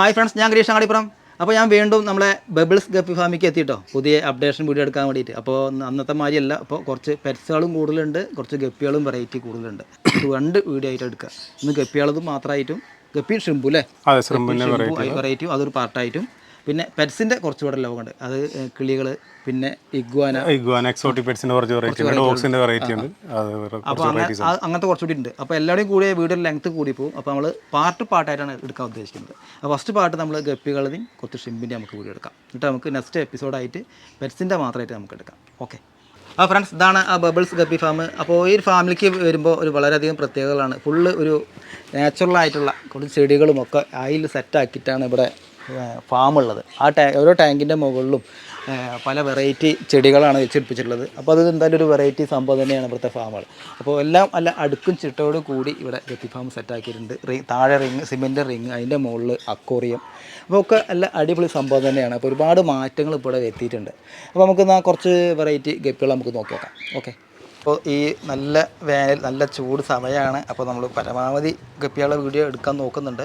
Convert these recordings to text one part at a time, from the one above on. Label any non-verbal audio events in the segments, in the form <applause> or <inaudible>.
Hi friends ഞാൻ ഗ്രീഷ് അങ്ങാടിപ്പുറം. അപ്പോൾ ഞാൻ വീണ്ടും നമ്മളെ ബബിൾസ് ഗപ്പി ഫാമിക്ക് എത്തിയിട്ടോ പുതിയ അപ്ഡേഷൻ വീഡിയോ എടുക്കാൻ വേണ്ടിയിട്ട്. അപ്പോൾ അന്നത്തെ മാതിരിയല്ല. അപ്പോൾ കുറച്ച് പെറ്റ്സുകളും കൂടുതലുണ്ട്. കുറച്ച് ഗപ്പികളും വെറൈറ്റി കൂടുതലുണ്ട്. രണ്ട് വീഡിയോ ആയിട്ട് എടുക്കുക ഇന്ന് ഗപ്പികളത് മാത്രമായിട്ടും ഗപ്പി ഷിംബു അല്ലേ ശ്രിമ്പിന്റെ വെറൈറ്റിയും അതൊരു പാർട്ടായിട്ടും പിന്നെ പെറ്റ്സിന്റെ കുറച്ചുകൂടെ ലോകമുണ്ട്. അത് കിളികൾ പിന്നെ ഇഗ്വാന. ഇഗ്വാന എക്സോട്ടിക് പെറ്റ്സിന്റെ കുറച്ച് വെറൈറ്റി ഉണ്ട്. ഡോഗ്സിന്റെ വെറൈറ്റി ഉണ്ട്. അപ്പോൾ അങ്ങനത്തെ കുറച്ചുകൂടി ഉണ്ട്. അപ്പോൾ എല്ലാവരും കൂടി വീഡിയോ ലെങ്ത് കൂടി പോകും അപ്പോൾ നമ്മൾ പാർട്ട് പാർട്ടായിട്ടാണ് എടുക്കാൻ ഉദ്ദേശിക്കുന്നത്. അപ്പോൾ ഫസ്റ്റ് പാർട്ട് നമ്മൾ ഗപ്പികളതും കുറച്ച് ഷിമ്പിന്റെ നമുക്ക് കൂടി എടുക്കാം. എന്നിട്ട് നമുക്ക് നെക്സ്റ്റ് എപ്പിസോഡായിട്ട് പെറ്റ്സിന്റെ മാത്രമായിട്ട് നമുക്ക് എടുക്കാം. ഓക്കെ ആ ഫ്രണ്ട്സ് ഇതാണ് ആ ബബിൾസ് ഗപ്പി ഫാം അപ്പോൾ ഈ ഒരു ഫാമിലിക്ക് വരുമ്പോൾ ഒരു വളരെയധികം പ്രത്യേകതകളാണ്. ഫുള്ള് ഒരു നാച്ചുറൽ ആയിട്ടുള്ള കുറച്ച് ചെടികളും ഒക്കെ അതിൽ സെറ്റാക്കിയിട്ടാണ് ഇവിടെ ഫാം ഉള്ളത് ആ ടാ ഓരോ ടാങ്കിന്റെ മുകളിലും പല വെറൈറ്റി ചെടികളാണ് വെച്ചിടിപ്പിച്ചിട്ടുള്ളത് അപ്പോൾ അത് എന്തായാലും ഒരു വെറൈറ്റി സംഭവം തന്നെയാണ് ഇവിടുത്തെ ഫാമുകൾ. അപ്പോൾ എല്ലാം അല്ല അടുക്കും ചിട്ടയോട് കൂടി ഇവിടെ ഗപ്പി ഫാം സെറ്റാക്കിയിട്ടുണ്ട്. റിങ് താഴെ റിങ് സിമെന്റ് റിങ് അതിന്റെ മുകളിൽ അക്കോറിയം അപ്പോൾ ഒക്കെ നല്ല അടിപൊളി സംഭവം തന്നെയാണ്. അപ്പോൾ ഒരുപാട് മാറ്റങ്ങൾ ഇവിടെ എത്തിയിട്ടുണ്ട് അപ്പോൾ നമുക്ക് എന്നാൽ കുറച്ച് വെറൈറ്റി ഗപ്പികൾ നമുക്ക് നോക്കി നോക്കാം. ഓക്കെ. അപ്പോൾ ഈ നല്ല വേനൽ നല്ല ചൂട് സമയമാണ് അപ്പോൾ നമ്മൾ പരമാവധി ഗപ്പികളുടെ വീഡിയോ എടുക്കാൻ നോക്കുന്നുണ്ട്.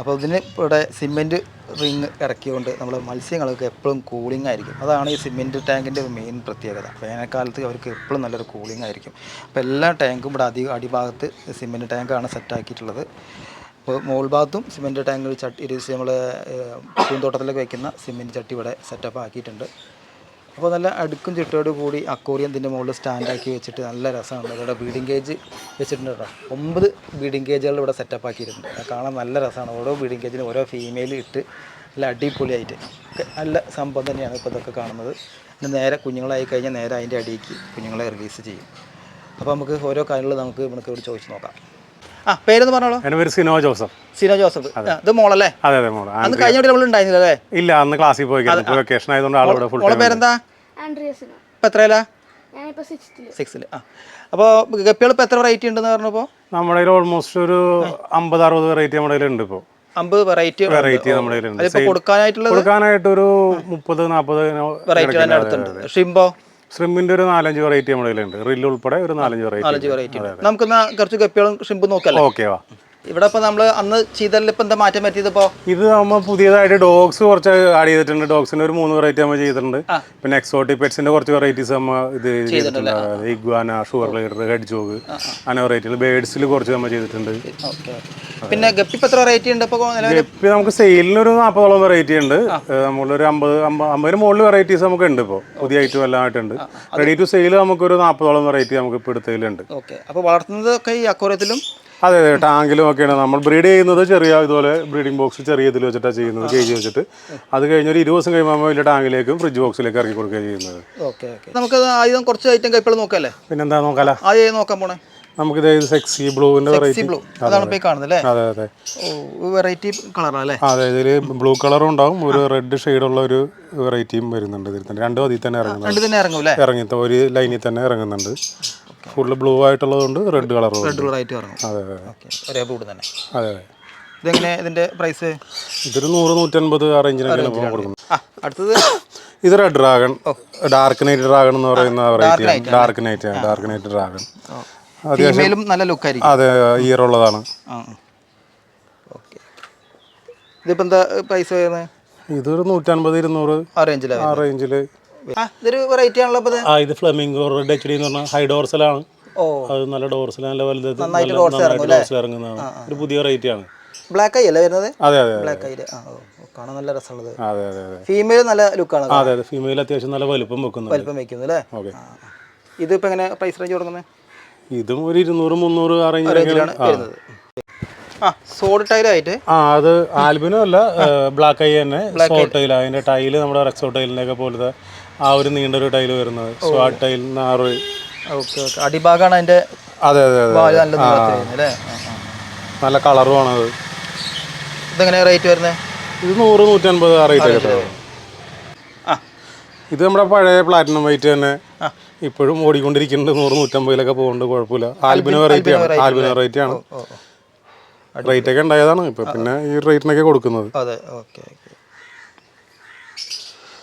അപ്പോൾ ഇതിന് ഇവിടെ സിമെന്റ് റിങ് ഇറക്കിയുകൊണ്ട് നമ്മൾ മത്സ്യങ്ങൾക്ക് എപ്പോഴും കൂളിംഗ് ആയിരിക്കും. അതാണ് ഈ സിമെന്റ് ടാങ്കിന്റെ മെയിൻ പ്രത്യേകത. വേനൽക്കാലത്ത് അവർക്ക് എപ്പോഴും നല്ലൊരു കൂളിംഗ് ആയിരിക്കും. അപ്പോൾ എല്ലാ ടാങ്കും ഇവിടെ അധികം അടിഭാഗത്ത് സിമെന്റ് ടാങ്കാണ് സെറ്റാക്കിയിട്ടുള്ളത് അപ്പോൾ മോൾ ഭാഗത്തും സിമെന്റ് ടാങ്ക് ചട്ടി നമ്മൾ പൂന്തോട്ടത്തിലേക്ക് വയ്ക്കുന്ന സിമെന്റ് ചട്ടി ഇവിടെ സെറ്റപ്പ് ആക്കിയിട്ടുണ്ട്. അപ്പോൾ നല്ല അടുക്കും ചിട്ടയോട് കൂടി അക്കോറിയം ഇതിന്റെ മുകളിൽ സ്റ്റാൻഡാക്കി വെച്ചിട്ട് നല്ല രസമാണ് ഇവിടെ ബീഡിംഗ് കേജ് വെച്ചിട്ടുണ്ട് കേട്ടോ. ഒമ്പത് ബീഡിംഗ് കേജുകൾ ഇവിടെ സെറ്റപ്പ് ആക്കിയിട്ടുണ്ട്. കാണാൻ നല്ല രസമാണ്. ഓരോ ബീഡിംഗ് കേജിന് ഓരോ ഫീമെയിൽ ഇട്ട് നല്ല അടിപൊളിയായിട്ട്. നല്ല സംഭവം തന്നെയാണ് ഇപ്പോൾ ഇതൊക്കെ കാണുന്നത്. പിന്നെ നേരെ കുഞ്ഞുങ്ങളായി കഴിഞ്ഞാൽ നേരെ അതിന്റെ അടിയിലേക്ക് കുഞ്ഞുങ്ങളെ റിലീസ് ചെയ്യും. അപ്പോൾ നമുക്ക് ഓരോ കാര്യങ്ങൾ നമുക്ക് നമുക്ക് ഇവിടെ ചോദിച്ച് നോക്കാം. ആ പേരെന്ന് പറഞ്ഞോളൂ. എന്റെ പേര് സിനോ ജോസഫ്. സിനോ ജോസഫ്. ഇത് മോളല്ലേ? അതെ അതെ മോൾ. അന്ന് കഴിഞ്ഞ നമ്മൾ ഉണ്ടായിരുന്നില്ല അല്ലേ? ഇല്ല അന്ന് ക്ലാസ്സിൽ പോയി വെക്കേഷൻ ആയതുകൊണ്ട് ആളിവിടെ ഫുൾ മോളെ പേരെന്താ? ഇപ്പം എത്രയിലാ? ഞാനിപ്പോൾ സിക്സ്ത്തിൽ സിക്സിൽ ആ. അപ്പോൾ ഗപ്പികൾ ഇപ്പോൾ എത്ര വെറൈറ്റി ഉണ്ടെന്ന് പറഞ്ഞപ്പോൾ നമ്മുടെ കയ്യിൽ ഓൾമോസ്റ്റ് ഒരു അമ്പത് അറുപത് വെറൈറ്റി നമ്മുടെ കയ്യിൽ ഉണ്ട് ഇപ്പോൾ അമ്പത് വെറൈറ്റി വെറൈറ്റി നമ്മുടെ കയ്യിലുണ്ട്. അതിപ്പോൾ കൊടുക്കാനായിട്ടുള്ളത്? കൊടുക്കാനായിട്ട് ഒരു മുപ്പത് നാൽപ്പത് വെറൈറ്റി അടുത്തുണ്ട്. ഷിംബോ? ശ്രിമ്പിന്റെ ഒരു നാലഞ്ച് വെറൈറ്റി നമ്മുടെ കയ്യിലുണ്ട്. റില്ല് ഉൾപ്പെടെ ഒരു നാലഞ്ച് വെറൈറ്റി നാലഞ്ച് വെറൈറ്റി ഉണ്ട്. നമുക്കെന്നാ കുറച്ച് ഗപ്പികളും ഷിംബും നോക്കാം ഓക്കെ വാ. ഇവിടെ ഇപ്പോൾ നമ്മൾ അന്ന് ചെയ്തതിൽ ഇപ്പം എന്താ മാറ്റം പറ്റിയത് ഇപ്പോ? ഇത് നമ്മൾ പുതിയതായിട്ട് ഡോഗ്സ് കുറച്ച് ആഡ് ചെയ്തിട്ടുണ്ട്. ഡോഗ്സിന്റെ ഒരു മൂന്ന് വെറൈറ്റി നമ്മൾ ചെയ്തിട്ടുണ്ട്. പിന്നെ എക്സോട്ടിക് പെറ്റ്സിന്റെ കുറച്ച് വെറൈറ്റീസ് നമ്മൾ ഇത് ചെയ്തിട്ടുണ്ട്. ഇഗ്വാന ഷുഗർ ലൈഡർ ഹെഡ് ജോഗ് അങ്ങനെ വെറൈറ്റികൾ ബേഡ്സിൽ കുറച്ച് നമ്മൾ ചെയ്തിട്ടുണ്ട്. പിന്നെ ഗപ്പി എത്ര വെറൈറ്റി ഉണ്ട് ഇപ്പോൾ നിലവിൽ നമുക്ക് സെയിലിന് ഒരു നാൽപ്പതോളം വെറൈറ്റി ഉണ്ട് നമ്മളൊരു അമ്പത് അമ്പ- അമ്പതിന് മുകളിൽ വെറൈറ്റീസ് നമുക്ക് ഉണ്ട് ഇപ്പോൾ പുതിയ ഐറ്റം എല്ലാം ആയിട്ടുണ്ട്. റെഡി ടു സെയിൽ നമുക്ക് നമുക്കൊരു നാൽപ്പതോളം വെറൈറ്റി നമുക്ക് ഇപ്പോൾ എടുത്തതിലുണ്ട്. ഓക്കെ. അപ്പോൾ വളർത്തുന്നതൊക്കെ ഈ അക്കോറിയത്തിലും അതെ അതെ ടാങ്കിലും ഒക്കെയാണ്. നമ്മൾ ബ്രീഡ് ചെയ്യുന്നത് ചെറിയ ഇതുപോലെ ബ്രീഡിംഗ് ബോക്സ് ചെറിയ ഇതിൽ വെച്ചിട്ടാണ് ചെയ്യുന്നത് കേജ് വെച്ചിട്ട്. അത് കഴിഞ്ഞ് ഒരു ഇരുപത് ദിവസം കഴിയുമ്പോൾ വലിയ ടാങ്കിലേക്കും ഫ്രിഡ്ജ് ബോക്സിലേക്ക് ഇറക്കി കൊടുക്കുകയാണ് ചെയ്യുന്നത്. ഓക്കെ നമുക്ക് ആദ്യം കുറച്ച് ഐറ്റം കൈപ്പിൾ നോക്കല്ലേ? പിന്നെന്താ നോക്കാം ആദ്യം നോക്കാൻ പോണേ. നമുക്കിത് സെക്സി ബ്ലൂവിന്റെ വെറൈറ്റി ബ്ലൂ അതാണ് ഇപ്പോൾ കാണുന്നത് അല്ലേ? അതെ അതെ. ഓ വെറൈറ്റി കളറാണ് അല്ലേ? അതെ ഇതിൽ ബ്ലൂ കളറും ഉണ്ടാവും. ഒരു റെഡ് ഷെയ്ഡുള്ള ഒരു വെറൈറ്റിയും വരുന്നുണ്ട് ഇതിൽ തന്നെ. രണ്ടും അതിൽ തന്നെ ഇറങ്ങുന്നുണ്ട് രണ്ട് തന്നെ ഇറങ്ങും അല്ലേ? ഇറങ്ങി ഒരു ലൈനിൽ തന്നെ ഇറങ്ങുന്നുണ്ട്. ഫുള്ള് ബ്ലൂ ആയിട്ടുള്ളതുകൊണ്ട് റെഡ് കളർ റെഡ് കളറായിട്ട് ഇറങ്ങും അതെ അതെ ഓക്കെ ഒരേ ബ്ലൂ തന്നെ. അതെ അതെ. ഇതെങ്ങനെ ഇതിന്റെ പ്രൈസ് ഇതൊരു നൂറ് നൂറ്റൻപത് ആ റേഞ്ചിനൊക്കെയാണ് ഇപ്പോൾ കൊടുക്കുന്നത്. ആ അടുത്തത്? ഇത് red dragon dark night dragon എന്ന് പറയുന്ന variety dark night dark night dragon ഫീമെയിലും നല്ല ലുക്ക് ആയിരിക്കും. അതെ ഇയർ ഉള്ളതാണ്. ഇതിപ്പോ എന്താ പൈസ വരുന്നത്? ഇതൊരു നൂറ്റൻപത് ഇരുന്നൂറ് ആ റേഞ്ചിൽ ആ റേഞ്ചിൽ ഇതൊരു വെറൈറ്റി ആണല്ലോ ആ ഇത് ഫ്ലമിംഗോ റെഡ് എച്ച് ഡി എന്ന് പറഞ്ഞാൽ ഹൈ ഡോർസലാണ് അത് നല്ല ഡോർസൽ നല്ല വലുത് ഡോർസൽ ഇറങ്ങുന്നതാണ്. ഒരു പുതിയ വെറൈറ്റി ആണ്. ബ്ലാക്ക് ഐ അല്ലേ വരുന്നത്? അതെ അതെ ബ്ലാക്ക് ഐ കാണാൻ നല്ല രസമുള്ളത്. അതെ അതെ അതെ ഫീമെയിൽ നല്ല ലുക്കാണ് അതെ അതെ. ഫീമെയിൽ അത്യാവശ്യം നല്ല വലുപ്പം വെക്കുന്നുണ്ട്. വലിപ്പം വെക്കുന്നു അല്ലേ? ഓക്കെ. ഇതിപ്പോ എങ്ങനെ പ്രൈസ് റേഞ്ച് കൊടുക്കുന്നത്? ഇതും ഒരു ഇരുന്നൂറ് മുന്നൂറ് ആ റേഞ്ചിലാണ് വരുന്നത്. സോഡ് ടൈലായിട്ട് ആ അത് ആൽബിനോ അല്ല ബ്ലാക്ക് ഐ തന്നെ. സോഡ് ടൈൽ അതിന്റെ ടൈൽ നമ്മുടെ റെക്സോ ടൈലിന്റെ ഒക്കെ പോലത്തെ ആ ഒരു നീണ്ടൊരു ടൈൽ ടൈൽ വരുന്നത്. സ്വാട്ട് ടൈൽ നാറ് ഓക്കെ ഓക്കെ. അടിഭാഗമാണ് അതിന്റെ അതെ അതെ വാൽ നല്ല നീളത്തിൽ വരുന്നത് അല്ലേ? ആ, ആ. നല്ല കളറുമാണ് അത്. ഇതെങ്ങനെയാ റേറ്റ് വരുന്നത്? ഇത് നൂറ് നൂറ്റൻപത് ആ റേറ്റ് ആ ഇത് നമ്മുടെ പഴയ പ്ലാറ്റിനം വൈറ്റ് തന്നെ. ഇപ്പോഴും ഓടിക്കൊണ്ടിരിക്കുന്നുണ്ട്. നൂറ് നൂറ്റമ്പതിലൊക്കെ പോകുന്നുണ്ട് കുഴപ്പമില്ല. ആൽബിനോ വെറൈറ്റി ആണ്. ആൽബിനോ വെറൈറ്റി ആണ്. ഓ ഓ. റേറ്റ് ഒക്കെ ഉണ്ടായതാണ്. ഇപ്പൊ പിന്നെ ഈ റേറ്റിനൊക്കെ കൊടുക്കുന്നത്. അതെ ഓക്കെ ഓക്കെ.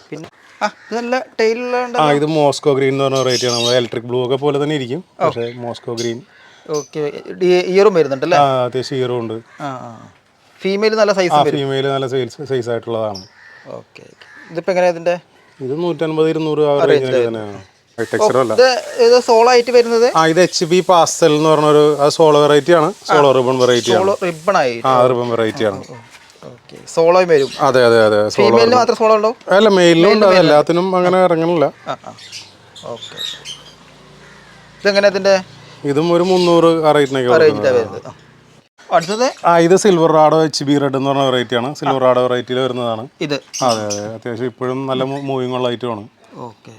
പിന്നെ ആ ഇത് മോസ്കോ ഗ്രീൻ എന്ന് പറഞ്ഞ റേറ്റ് ആണ്. നമ്മുടെ ഇലക്ട്രിക് ബ്ലൂ ഒക്കെ പോലെ തന്നെ ഇരിക്കും. പക്ഷേ മോസ്കോ ഗ്രീൻ. ഓക്കെ ഇയറും വരുന്നുണ്ടല്ലേ? ആ അത്യാവശ്യം ഇയറും ഉണ്ട്. ഫീമെയിൽ നല്ല സൈസ് ആ ഫീമെയിൽ നല്ല സൈസ് സൈസ് ആയിട്ടുള്ളതാണ്. ഓക്കെ ഇതിപ്പോ എങ്ങനെയാ ഇതിന്റെ? ഇത് നൂറ്റൻപത് ഇരുന്നൂറ് ആ റേഞ്ചിലൊക്കെ തന്നെയാണ്. അല്ല. ഇത് സോളോ ആയിട്ട് വരുന്നത്? ആ ഇത് എച്ച് ബി പാസ്റ്റൽ എന്ന് പറഞ്ഞൊരു സോളോ വെറൈറ്റി ആണ്. സോളോ റിബൺ വെറൈറ്റി ആണ്. സോളോ റിബണായി ആ റിബൺ വെറൈറ്റി ആണ്. സോളോയും വരും. അതെ അതെ അതെ. സോളോ ഫീമെയിലിന് മാത്രം സോളോ ഉണ്ടോ? അല്ല മെയിലും ഉണ്ട്. അത് എല്ലാത്തിനും അങ്ങനെ ഇറങ്ങണില്ല. ആ ആ. ഓക്കെ. ഇതെങ്ങനെ ഇതിന്റെ? ഇതും ഒരു മുന്നൂറ് ആ റേറ്റിനൊക്കെ റേഞ്ചിലാണ് വരുന്നത്. ആ. അടുത്തത്? ആ ഇത് സിൽവർ റാഡോ എച്ച് ബി റെഡ് എന്ന് പറഞ്ഞ വെറൈറ്റി ആണ്. സിൽവർ റാഡോ വെറൈറ്റിയിൽ വരുന്നതാണ്. ഇത്? അതെ അതെ. അത്യാവശ്യം ഇപ്പോഴും നല്ല മൂവിങ് ഉള്ള ഐറ്റമാണ് ഓക്കെ.